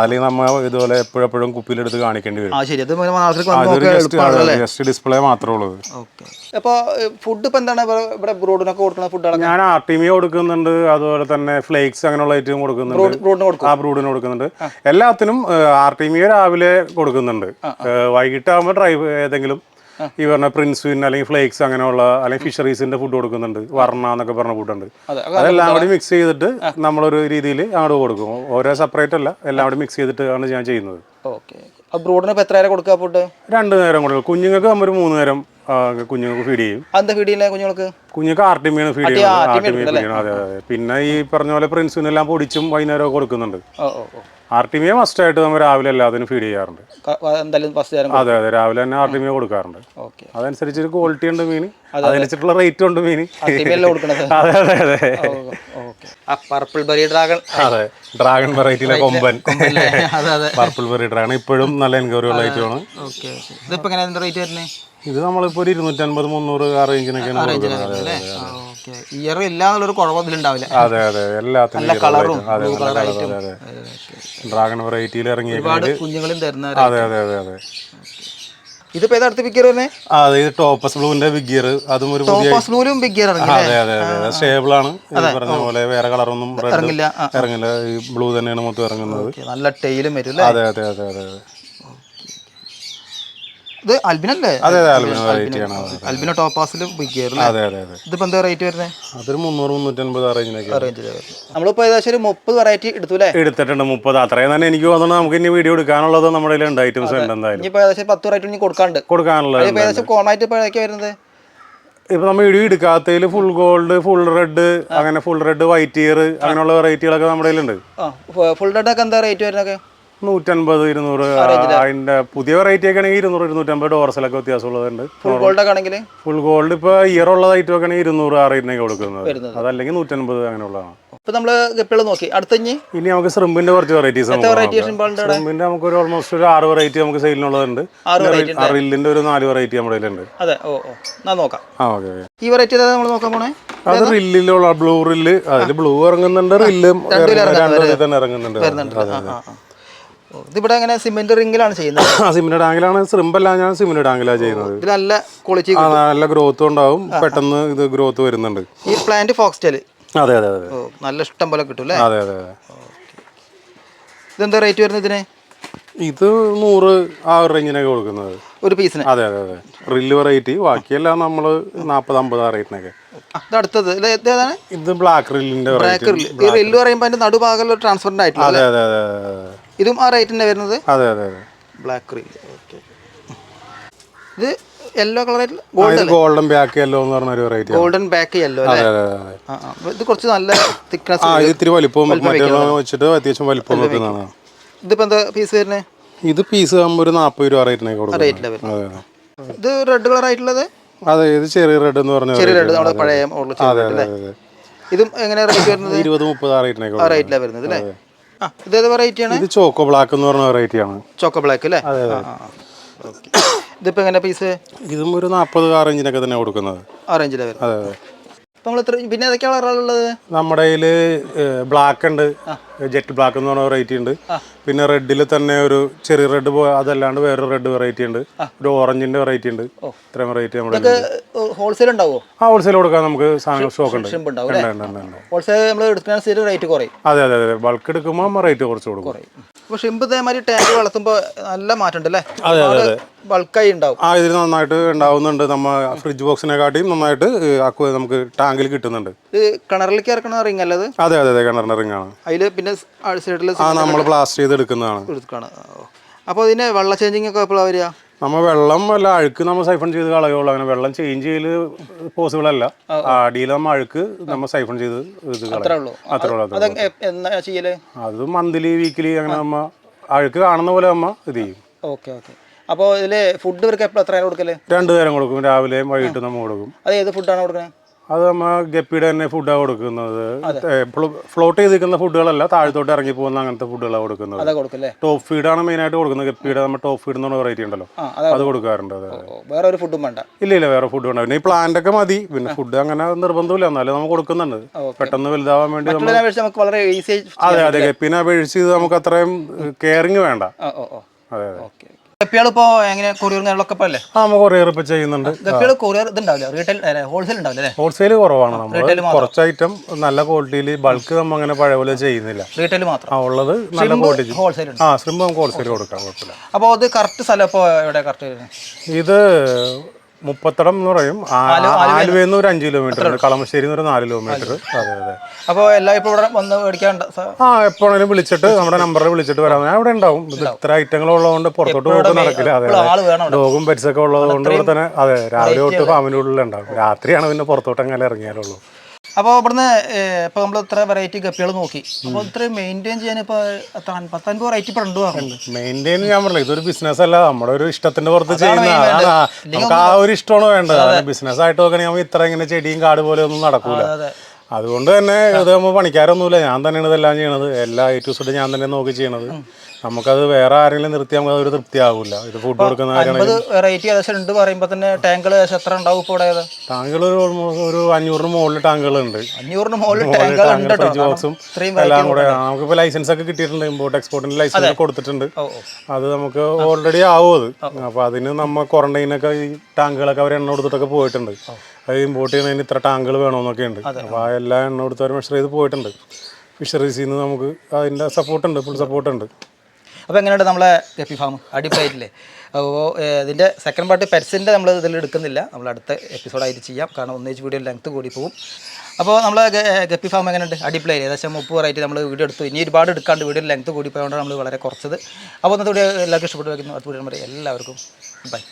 അല്ലെങ്കിൽ നമ്മൾ ഇതുപോലെ എപ്പോഴെപ്പോഴും കുപ്പിയിലെടുത്ത് കാണിക്കേണ്ടി വരും. ജസ്റ്റ് ഡിസ്പ്ലേ മാത്രമേ ഉള്ളൂ അപ്പോൾ ഫുഡ് ഇപ്പൊ എന്താണ് ഇവിടെ- ബ്രോഡിനൊക്കെ കൊടുക്കുന്ന ഫുഡുകളൊക്കെ ഞാൻ ആർട്ടിമിയ കൊടുക്കുന്നുണ്ട്. അതുപോലെ തന്നെ ഫ്ലേക്സ് അങ്ങനെയുള്ള ഐറ്റം കൊടുക്കുന്നുണ്ട്. ആ ബ്രൂഡിന് കൊടുക്കുന്നുണ്ട്. എല്ലാത്തിനും ആർട്ടിമിയ രാവിലെ കൊടുക്കുന്നുണ്ട്. വൈകിട്ടാകുമ്പോൾ ഡ്രൈവ് ഏതെങ്കിലും ഈ പറഞ്ഞ പ്രിൻസ്വിൻ അല്ലെങ്കിൽ ഫ്ലേക്സ് അങ്ങനെയുള്ള അല്ലെങ്കിൽ ഫിഷറീസിന്റെ ഫുഡ് കൊടുക്കുന്നുണ്ട്. വർണ എന്നൊക്കെ പറഞ്ഞ ഫുഡുണ്ട് അതെ അതെല്ലാം കൂടി മിക്സ് ചെയ്തിട്ട് നമ്മളൊരു രീതിയിൽ അങ്ങോട്ട് കൊടുക്കും. ഓരോ സെപ്പറേറ്റ് അല്ല എല്ലാം കൂടി മിക്സ് ചെയ്തിട്ട് ആണ് ഞാൻ ചെയ്യുന്നത്. ഓക്കെ ആ ബ്രോഡിന് ഇപ്പൊ എത്ര നേരം കൊടുക്കുക ഫുഡ് രണ്ട് നേരം കൊടുക്കും. കുഞ്ഞുങ്ങൾക്ക് നമ്മൾ മൂന്ന് നേരം കുഞ്ഞുങ്ങൾക്ക് ഫീഡ് ചെയ്യും. അതെന്താ ഫീഡ് ചെയ്യുന്നത് കുഞ്ഞുങ്ങൾക്ക്? കുഞ്ഞുങ്ങൾക്ക് ആർട്ടിമിയാണ് ഫീഡ് ചെയ്യും. അതെ അതെ പിന്നെ ഈ പറഞ്ഞ പോലെ പ്രിൻസിനെല്ലാം പൊടിച്ചും വൈകുന്നേരം കൊടുക്കുന്നുണ്ട്. ഓ ഓ. ആർട്ടിമിയ മസ്റ്റ് ആയിട്ട് നമ്മൾ രാവിലെ എല്ലാത്തിനും ഫീഡ് ചെയ്യാറുണ്ട്. എന്തായാലും ഫസ്റ്റ് നേരം അതെ അതെ രാവിലെ തന്നെ ആർട്ടിമിയ കൊടുക്കാറുണ്ട്. ഓക്കെ. അതനുസരിച്ച് ഒരു ക്വാളിറ്റി ഉണ്ട് മീൻ. അതനുസരിച്ചുള്ള റേറ്റ് ഉണ്ട് മീൻ. അതെ അതെ <laughs> അതെ. പർപ്പിൾ ബെറി ഡ്രാഗൺ അതെ ഡ്രാഗൺ വെറൈറ്റിയിലെ കൊമ്പൻ. പർപ്പിൾ ബെറി ഡ്രാഗൺ ഇപ്പോഴും നല്ല എൻക്വയറി ഉള്ള ഐറ്റമാണ് ഇതിപ്പോ എങ്ങനെ റേറ്റ് വരുന്നത്? ഇത് നമ്മളിപ്പോൾ ഒരു ഇരുന്നൂറ്റൻപത് മുന്നൂറ് ആ റേഞ്ചിനൊക്കെയാണ് അതെ അതെ ഓക്കെ ഇയർ ഇല്ല എന്നുള്ളൊരു അതെ അതെ. എല്ലാത്തിനും കളറും അതെ അതെ അതെ. ഡ്രാഗൺ വെറൈറ്റിയിൽ ഇറങ്ങി കുഞ്ഞുങ്ങളും തരുന്ന അതെ അതെ അതെ അതെ. ഇതിപ്പോ ഏതാ അടുത്ത വരുന്നത് ആ ഇത് ടോപ്പസ് ബ്ലൂവിന്റെ ബിഗ് അതും ഒരു ടോപ്പാസ് നൂലും ബിഗ് ഗിയർ ഇറങ്ങി അതെ അതെ അതെ. സ്റ്റേബിൾ ആണ്. പറഞ്ഞ പോലെ വേറെ കളറൊന്നും ഇറങ്ങില്ല ഇറങ്ങില്ല. ഈ ബ്ലൂ തന്നെയാണ് മൊത്തം ഇറങ്ങുന്നത്. നല്ല ടെയിലും വരും അതെ അതെ അതെ അതെ അതെ. ഇത് അൽബിനല്ലേ അതെ അതെ ആൽബിനോ വെറൈറ്റി ആണ്. അൽബിനോ ഗിയർ അല്ലേ? അതെ അതെ അതെ. ഇതിപ്പോ എന്താ റേറ്റ് വരുന്നത് അതൊരു മുന്നൂറ് മുന്നൂറ്റൻപത് ആ റേഞ്ചിനൊക്കെ റേഞ്ചിൽ നമ്മളിപ്പോ ഏകദേശം ഒരു മുപ്പത് വെറൈറ്റി എടുത്തു അല്ലേ? എടുത്തിട്ടുണ്ട് മുപ്പത്. അത്രയും തന്നെ എനിക്ക് തോന്നുന്നു നമുക്ക് ഇനി വീഡിയോ എടുക്കാനുള്ളത് നമ്മുടെ കയ്യിലുണ്ട് ഐറ്റംസ് ഉണ്ട് എന്തായാലും. ഇനിയിപ്പോ ഏകദേശം പത്ത് വെറൈറ്റി ഇനി കൊടുക്കാണ്ട് കൊടുക്കാനുള്ളത് ഇപ്പൊ ഏകദേശം കോമായിട്ട് ഇപ്പൊ ഏതൊക്കെയാ വരുന്നത്? ഇപ്പൊ നമ്മൾ വീഡിയോ എടുക്കാത്തതിൽ ഫുൾ ഗോൾഡ് ഫുൾ റെഡ് അങ്ങനെ ഫുൾ റെഡ് വൈറ്റ് ഇയർ അങ്ങനെയുള്ള വെറൈറ്റികളൊക്കെ നമ്മുടെ കയ്യിലുണ്ട്. ആ ഫുൾ ഡെഡ് ഒക്കെ എന്താ റേറ്റ് വരുന്നൊക്കെ നൂറ്റൻപത് ഇരുന്നൂറ് അതിന്റെ പുതിയ വെറൈറ്റി ഒക്കെ ആണെങ്കിൽ ഇരുന്നൂറ് ഇരുന്നൂറ്റമ്പത് ഡോർസിലൊക്കെ വ്യത്യാസമുള്ളതുണ്ട്. ഫുൾ ഗോൾഡ് ആണെങ്കിൽ? ഫുൾ ഗോൾഡ് ഇപ്പൊ ഇയർ ഉള്ള ഐറ്റം ഒക്കെ ആണെങ്കിൽ ഇരുന്നൂറ് ആ റേറ്റിനൊക്കെ കൊടുക്കുന്നത്. അതല്ലെങ്കിൽ നൂറ്റൻപത് അങ്ങനെയുള്ളതാണ്. ഇപ്പൊ നമ്മൾ ഗപ്പികൾ നോക്കി. ഇനി? നമുക്ക് ശ്രിമ്പിന്റെ കുറച്ച് വെറൈറ്റീസ് വെറൈറ്റി ശ്രിമ്പിന്റെ നമുക്ക് ഒരു ഓൾമോസ്റ്റ് ഒരു ആറ് വെറൈറ്റി നമുക്ക് സെയിലിനുള്ളതുണ്ട് റില്ലിന്റെ ഒരു നാല് വെറൈറ്റി നമ്മുടെ കയ്യിലുണ്ട്. അതെ ഓ ഓ. നോക്കാം. ആ ഓക്കെ ഈ വെറൈറ്റി നമ്മൾ നോക്കാൻ പോണേ? അത് റില്ലിലുള്ള ബ്ലൂ റില്ല് അതിൽ ബ്ലൂ ഇറങ്ങുന്നുണ്ട് റില്ലും തന്നെ ഇറങ്ങുന്നുണ്ട്. ഇതിവിടെ എങ്ങനെ സിമെന്റ് റിംഗിലാണ് ചെയ്യുന്നത്? സിമെന്റ് ടാങ്കിലാണ് ശ്രിമ്പല്ല ഞാൻ സിമെന്റ് ടാങ്കിലാണ് ചെയ്യുന്നത്. ഇത് നല്ല ക്വാളിറ്റി നല്ല ഗ്രോത്ത് ഉണ്ടാവും. പെട്ടെന്ന് ഇത് ഗ്രോത്ത് വരുന്നുണ്ട്. ഈ പ്ലാന്റ് ഫോക്സ്റ്റൈൽ അതെ അതെ അതെ. നല്ല ഇഷ്ടം പോലെ കിട്ടും അല്ലേ? അതെ അതെ ഇതെന്താ റേറ്റ് വരുന്നത് ഇതിന്? ഇത് നൂറ് ആ റേഞ്ചിനൊക്കെ കൊടുക്കുന്നത്. ഒരു പീസിന് അതെ അതെ അതെ. റില്ല് വെറൈറ്റി ബാക്കിയെല്ലാം നമ്മൾ നാൽപ്പത് അമ്പത് ആ റേറ്റിനൊക്കെ ഇത് അടുത്തത് ഇത് ബ്ലാക്ക് റില്ലിന്റെ വെറൈറ്റി ഈ റില്ല് പറയുമ്പോൾ അതിന്റെ നടുഭാഗം ട്രാൻസ്പെറന്റ് ആയിട്ടുള്ള അതെ അതെ, അതെ. ഇതും ആ റേറ്റിന്റെ വരുന്നത്? അതെ അതെ അതെ. ബ്ലാക്ക് ക്രീം ഓക്കെ ഇത് yellow colour golden golden back yellow എന്ന് പറഞ്ഞ ഒരു വെറൈറ്റി ഗോൾഡൻ ബാക്ക് യെല്ലോ അല്ലേ? അതെ അതെ ഇത് കുറച്ച് നല്ല തിക്നെസ് ആ ഇത് ഇത്തിരി വലിപ്പം മറ്റുള്ള വെച്ചിട്ട് അത്യാവശ്യം വലിപ്പം നോക്കുന്നതാണ് ഇതിപ്പോ എന്താ പീസ് വരുന്നത് ഇത് പീസ് ആകുമ്പോൾ ഒരു നാൽപ്പത് രൂപ റേറ്റിനൊക്കെ കൊടുക്കും. അതെ അതെ. ഇത് റെഡ് കളർ ആയിട്ടുള്ളത്? അതെ ഇത് ചെറിയ റെഡ് എന്ന് പറഞ്ഞ ചെറിയ റെഡ് നമ്മുടെ പഴയ മോഡൽ അതെ അതെ ഇതും എങ്ങനെ റേറ്റ് വരുന്നത്? ഇരുപത് മുപ്പത് ആ റേറ്റിനൊക്കെ ആ. റേറ്റിലാണ് വരുന്നത് അല്ലേ? ഇതേത് വെറൈറ്റി ആണ്? ഇത് ചോക്കോ ബ്ലാക്ക് എന്ന് പറഞ്ഞ വെറൈറ്റി ആണ്. ചോക്കോ ബ്ലാക്ക് അല്ലേ? അതെ അതെ. ഇതിപ്പോ എങ്ങനെ പീസ് ഇതും ഒരു നാൽപ്പത് ആ റേഞ്ചിനൊക്കെ തന്നെ കൊടുക്കുന്നത്. ആ വരുന്നത് അതെ അതെ. നമ്മൾ പിന്നെ ഏതൊക്കെ കളറുള്ളത് നമ്മുടെ കയ്യിൽ ബ്ലാക്ക് ഉണ്ട്. ജെറ്റ് ബ്ലാക്ക് എന്ന് പറഞ്ഞ വെറൈറ്റി ഉണ്ട്. പിന്നെ റെഡിൽ തന്നെ ഒരു ചെറിയ റെഡ് അതല്ലാണ്ട് വേറൊരു റെഡ് വെറൈറ്റി ഉണ്ട്. ഒരു ഓറഞ്ചിന്റെ വെറൈറ്റി ഉണ്ട്. ഇത്രയും വെറൈറ്റി നമ്മുടെ. ഹോൾസെയിൽ ഉണ്ടാവോ? ആ ഹോൾസെയിൽ കൊടുക്കാൻ നമുക്ക് സാധനങ്ങൾ സ്റ്റോക്ക് ഉണ്ട്. ഷിമ്പ് ഉണ്ടാവും ഉണ്ട്, ഉണ്ട്, ഉണ്ട്, ഉണ്ട്. ഹോൾസെയിൽ നമ്മൾ എടുക്കുന്നതിനനുസരിച്ച് റേറ്റ് കുറയും. അതെ അതെ അതെ. ബൾക്ക് എടുക്കുമ്പോൾ റേറ്റ് കുറച്ച് കൊടുക്കും. അപ്പോൾ ഷിമ്പ് ഇതേമാതിരി ടാങ്ക് വളർത്തുമ്പോൾ നല്ല മാറ്റം ഉണ്ട് അല്ലേ അതെ അതെ അതെ. ബൾക്കായി ഉണ്ടാവും. ആ ഇതിൽ നന്നായിട്ട് ഉണ്ടാവുന്നുണ്ട്. നമ്മ ഫ്രിഡ്ജ് ബോക്സിനെക്കാട്ടിയും നന്നായിട്ട് ഏ, നമുക്ക് ടാങ്കിൽ കിട്ടുന്നുണ്ട്. ഇത് കിണറിലേക്ക് ഇറക്കണ റിംഗ് അല്ലത് അതെ അതെ അതെ. കിണറിന്റെ റിംഗ് ആണ്. അതിൽ പിന്നെ സൈഡിൽ ആ നമ്മൾ പ്ലാസ്റ്റ് ചെയ്ത് എടുക്കുന്നതാണ്. എടുക്കാണ് അപ്പോൾ ഇതിന് വെള്ള ചേഞ്ചിങ് ഒക്കെ എപ്പോഴാണ് വരിക? നമ്മ വെള്ളം അല്ല അഴുക്ക് നമ്മൾ സൈഫൺ ചെയ്ത് കളയുള്ളൂ. അങ്ങനെ വെള്ളം ചേഞ്ച് ചെയ്യൽ പോസിബിൾ അല്ല. അടിയിൽ നമ്മൾ അഴുക്ക് നമ്മൾ സൈഫൺ ചെയ്ത് ഇത് അത്രേ അത് മന്ത്ലി വീക്കിലി അങ്ങനെ നമ്മ അഴുക്ക് കാണുന്ന പോലെ നമ്മ ഇത് ചെയ്യും. Okay okay. അപ്പോൾ ഇതിൽ ഫുഡ് ഇവർക്ക് എപ്പോൾ എത്ര നേരം കൊടുക്കൽ? രണ്ടു നേരം കൊടുക്കും. രാവിലെയും വൈകിട്ടും നമ്മൾ കൊടുക്കും. അത് ഏത് ഫുഡാണ് കൊടുക്കുന്നത് അത് നമ്മ ഗപ്പിയുടെ തന്നെ ഫുഡാണ് കൊടുക്കുന്നത്. ഫ്ലോട്ട് ചെയ്തിരിക്കുന്ന ഫുഡുകളല്ല താഴത്തോട്ട് ഇറങ്ങി പോകുന്ന അങ്ങനത്തെ ഫുഡുകളാണ് കൊടുക്കുന്നത്. ടോപ്പ് ഫീഡാണ് മെയിൻ ആയിട്ട് കൊടുക്കുന്നത്. ഗപ്പിയുടെ നമ്മൾ ടോപ്പ് ഫീഡ് എന്ന് പറഞ്ഞ വെറൈറ്റി ഉണ്ടല്ലോ. അത് കൊടുക്കാറുണ്ട് വേറെ ഒരു ഫുഡും വേണ്ട. ഇല്ല ഇല്ല വേറെ ഫുഡ് വേണ്ട. പിന്നെ ഈ പ്ലാന്റ് ഒക്കെ മതി. പിന്നെ ഫുഡ് അങ്ങനെ നിർബന്ധമില്ല. എന്നാലും നമ്മൾ കൊടുക്കുന്നുണ്ട്. പെട്ടെന്ന് വലുതാവാൻ വേണ്ടി അതെ അതെ. ഗപ്പിനെ അപേക്ഷിച്ച് നമുക്ക് അത്രയും കെയറിങ് വേണ്ട. അതെ അതെ. ഓക്കെ ഗപ്പികൾ ഇപ്പോൾ എങ്ങനെ കൊറിയർ കാര്യങ്ങളൊക്കെ ഇപ്പോൾ അല്ലേ? ആ കൊറിയർ ഇപ്പൊ ചെയ്യുന്നുണ്ട്. ഗപ്പികൾ കൊറിയർ ഇതുണ്ടാവില്ല? റീറ്റെയിൽ ഹോൾസെയിൽ ഉണ്ടാവില്ല അല്ലേ? ഹോൾസെയിൽ കുറവാണ് നമ്മൾ കുറച്ച് ഐറ്റം നല്ല ക്വാളിറ്റിയിൽ ബൾക്ക് നമ്മൾ അങ്ങനെ പഴയ പോലെ ചെയ്യുന്നില്ല. റീറ്റെയിൽ മാത്രം. ആ ഉള്ളത് നല്ല ക്വാളിറ്റി ഹോൾസെയിൽ ആ ശ്രിമ്പ് നമുക്ക് ഹോൾസെയിൽ കൊടുക്കാം കുഴപ്പമില്ല. അപ്പോൾ അത് കറക്റ്റ് സ്ഥലം ഇപ്പോൾ എവിടെ കറക്റ്റ് ഇത് മുപ്പത്തടം എന്ന് പറയും. ആ- ആലുവയിൽ നിന്ന്. ഒരു അഞ്ച് കിലോമീറ്റർ ഉണ്ട് കളമശ്ശേരി ഒരു നാല് കിലോമീറ്റർ അതെ അതെ. അപ്പോൾ എല്ലാം ഇപ്പോൾ ഇവിടെ വന്ന് മേടിക്കാണ്ട് ആ എപ്പോഴാണെങ്കിലും വിളിച്ചിട്ട് നമ്മുടെ നമ്പറിൽ വിളിച്ചിട്ട് വരാം. ഞാൻ ഇവിടെ ഉണ്ടാവും. ഇത് ഇത്ര ഐറ്റങ്ങൾ ഉള്ളതുകൊണ്ട് പുറത്തോട്ട് പോക്ക് നടക്കില്ല. അതെ ഡോഗും പെറ്റ്സൊക്കെ ഉള്ളതുകൊണ്ട് ഇവിടെ തന്നെ അതെ രാവിലെ തൊട്ട് ഫാമിന്റെ ഉള്ളിൽ ഉണ്ടാവും രാത്രിയാണ് പിന്നെ പുറത്തോട്ട് അങ്ങനെ ഇറങ്ങിയാലുള്ളൂ അപ്പോൾ ഇവിടുന്ന് ഇപ്പോൾ നമ്മൾ ഇത്ര വെറൈറ്റി ഗപ്പികൾ നോക്കി. അപ്പോൾ ഇത്ര മെയിന്റെയിൻ ചെയ്യാൻ ഇപ്പോൾ പത്തൻപത് വെറൈറ്റി ഇപ്പം ഉണ്ട് പറഞ്ഞു മെയിന്റെയിൻ ഞാൻ പറഞ്ഞില്ല ഇതൊരു ബിസിനസ് അല്ല. നമ്മുടെ ഒരു ഇഷ്ടത്തിന്റെ പുറത്ത് ചെയ്യുന്ന ആ- നമുക്ക് ആ ഒരു ഇഷ്ടമാണ് വേണ്ടത്. ബിസിനസ് ആയിട്ട് നോക്കണമെങ്കിൽ ഇത്ര ഇങ്ങനെ ചെടിയും കാട് പോലെ ഒന്നും നടക്കൂല. അതുകൊണ്ട് തന്നെ ഇത് നമ്മൾ പണിക്കാരൊന്നുമില്ല. ഞാൻ തന്നെയാണ് ഇതെല്ലാം ചെയ്യണത്. എല്ലാ ഏറ്റവും ഞാൻ തന്നെ നോക്കി ചെയ്യണത്. നമുക്കത് വേറെ ആരെങ്കിലും നിർത്തി നമുക്ക് അതൊരു തൃപ്തി ആവില്ല ഇത് ഫുഡ് കൊടുക്കുന്ന അമ്പത് വെറൈറ്റി ഏകദേശം ഉണ്ട് പറയുമ്പോൾ തന്നെ ടാങ്കുകൾ ഏകദേശം എത്ര ഉണ്ടാവും ഇപ്പോൾ ഇവിടെ ടാങ്കുകൾ ഒരു ഒരു അഞ്ഞൂറിന് മുകളിൽ ടാങ്കുകളുണ്ട് അഞ്ഞൂറിന് മുകളിൽ ടാങ്കുകൾ ഉണ്ട് കേട്ടോ. ഫ്രിഡ്ജ് ബോക്സും ഇത്രയും എല്ലാം കൂടെ നമുക്കിപ്പോൾ ലൈസൻസ് ഒക്കെ കിട്ടിയിട്ടുണ്ട്. ഇമ്പോർട്ട് എക്സ്പോർട്ടിന്റെ ലൈസൻസ് കൊടുത്തിട്ടുണ്ട്. ഓ ഓ. അത് നമുക്ക് ഓൾറെഡി ആവും അത്. അപ്പോൾ അതിന് നമ്മൾ ക്വാറന്റൈനൊക്കെ ഈ ടാങ്കുകളൊക്കെ അവർ എണ്ണ കൊടുത്തിട്ടൊക്കെ പോയിട്ടുണ്ട്. അത് ഇമ്പോർട്ട് ചെയ്യുന്നതിന് ഇത്ര ടാങ്കുകൾ വേണമെന്നൊക്കെ ഉണ്ട്. അപ്പോൾ ആ എല്ലാ എണ്ണ കൊടുത്തവർ മെഷർ ചെയ്ത് പോയിട്ടുണ്ട്. ഫിഷറീസിൽ നിന്ന് നമുക്ക് അതിന്റെ സപ്പോർട്ട് ഉണ്ട് ഫുൾ സപ്പോർട്ട് ഉണ്ട്. അപ്പോൾ എങ്ങനെയുണ്ട് നമ്മളെ ഗപ്പി ഫാം? അടിപൊളിയായിട്ടില്ലേ? അപ്പോൾ ഇതിന്റെ സെക്കൻഡ് പാർട്ട് പെറ്റ്സിന്റെ നമ്മൾ ഇതിൽ എടുക്കുന്നില്ല. നമ്മൾ അടുത്ത എപ്പിസോഡായിട്ട് ചെയ്യാം. കാരണം ഒന്നിച്ച് വീഡിയോ ലെങ്ത് കൂടി പോകും അപ്പോൾ നമ്മൾ ഗപ്പി ഫാം എങ്ങനെയുണ്ട്? അടിപൊളിയായി ഏകദേശം മുപ്പത് വെറൈറ്റി നമ്മൾ വീഡിയോ എടുത്തു. ഇനി ഒരുപാട് എടുക്കാണ്ട് വീഡിയോ ലെങ്ത് കൂടി പോയതുകൊണ്ട് നമ്മൾ വളരെ കുറച്ചത്. അപ്പോൾ ഒന്നത്തെ വീഡിയോ എല്ലാവർക്കും ഇഷ്ടപ്പെട്ടു വയ്ക്കുന്നു അടുത്ത വീഡിയോ എല്ലാവർക്കും ബൈ